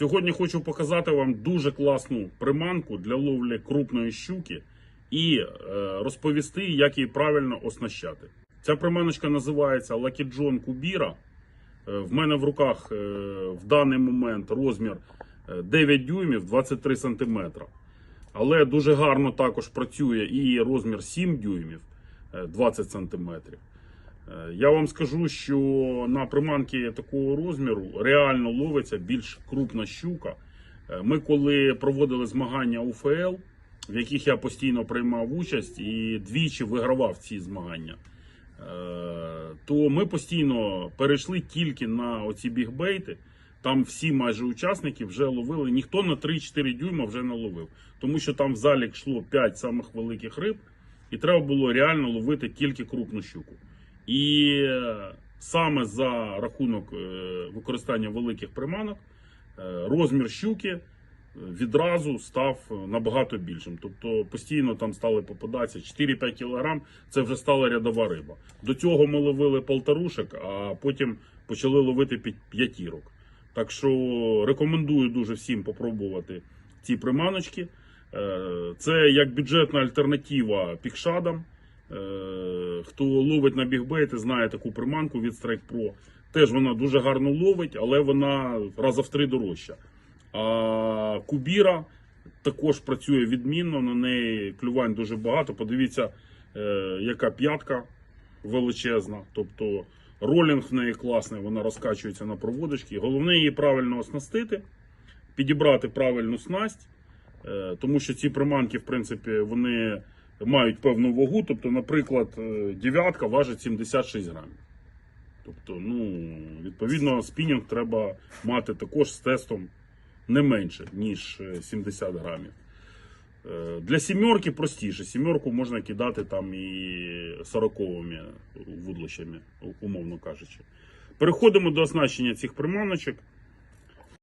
Сьогодні хочу показати вам дуже класну приманку для ловлі крупної щуки і е, розповісти, як її правильно оснащати. Ця приманочка називається Lucky John Kubira. Е, В мене в руках е, в даний момент розмір е, 9 дюймів 23 сантиметра. Але дуже гарно також працює і розмір 7 дюймів е, 20 сантиметрів. Е, Я вам скажу, що на приманки такого розміру реально ловиться більш крупна щука. Е, Ми коли проводили змагання УФЛ, в яких я постійно приймав участь і двічі вигравав ці змагання, е, то ми постійно перейшли тільки на оці бігбейти. Там всі майже учасники вже ловили, ніхто на 3-4 дюйма вже не ловив, тому що там в залік йшло 5 самих великих риб, і треба було реально ловити тільки крупну щуку. І саме за рахунок е, використання великих приманок е, розмір щуки е, відразу став набагато більшим. Тобто постійно там стали попадатися 4-5 кг, це вже стала рядова риба. До цього ми ловили полторушек, а потім почали ловити п'ятірок. Так що рекомендую дуже всім попробувати ці приманочки. Це як бюджетна альтернатива пікшадам. Е, Хто ловить на бігбейти, знає таку приманку від Strike Pro. Теж вона дуже гарно ловить, але вона раза в три дорожча. А Кубіра також працює відмінно, на неї клювань дуже багато. Подивіться, е, яка п'ятка величезна. Тобто ролінг в неї класний, вона розкачується на проводочки. Головне її правильно оснастити, підібрати правильну снасть, е, тому що ці приманки, в принципі, вони мають певну вагу. Тобто, наприклад, е, дев'ятка важить 76 грамів. Тобто, ну, відповідно, спінінг треба мати також з тестом не менше, ніж е, 70 грамів. Е, Для сімерки простіше. Сімерку можна кидати там і 40-ми вудлищами, умовно кажучи. Переходимо до оснащення цих приманочок.